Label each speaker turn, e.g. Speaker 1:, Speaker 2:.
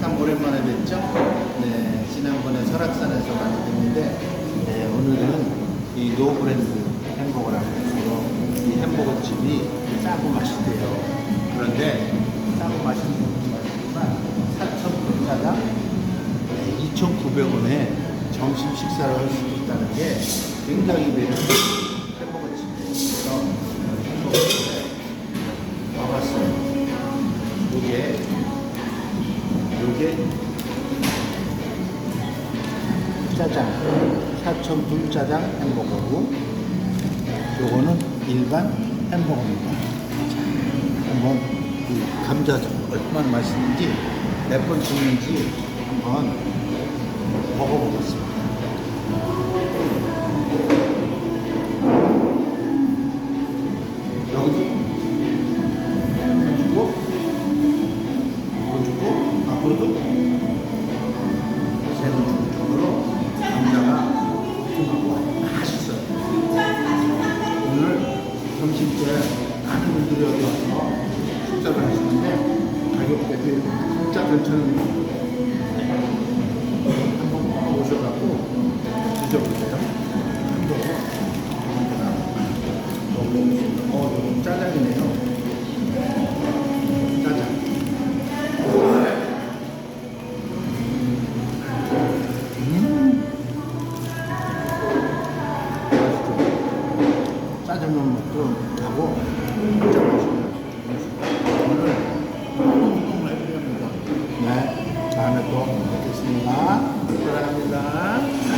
Speaker 1: 참 오랜만에 뵙죠? 네, 지난번에 설악산에서 많이 뵀는데, 네, 오늘은 이 노브랜드 햄버거라고 해서 이 햄버거 집이 싸고 맛있대요. 그런데 싸고 맛있는 것도 맛있지만 4,000불짜당 2,900원에 점심 식사를 할 수 있다는 게 굉장히 매력적인 햄버거 집이에요. 그래서 햄버거 요게 짜장 4,000불 짜장 햄버거고 요거는 일반 햄버거입니다. 자, 한번 이 감자 좀 얼마나 맛있는지 몇번 씹는지 주는 쪽으로 감자가 볶음하고 맛있어요. 오늘 점심 때 많은 분들이 여기 와서 식사를 하시는데 가격 대비 진짜 괜찮은 한번 오셔갖고 드셔보세요. 햄버거. 먹 삶은 것도 하고 진짜 맛있네요. 오늘 너무 맛있습니다. 네, 다음에 또 뵙겠습니다. 사랑합니다.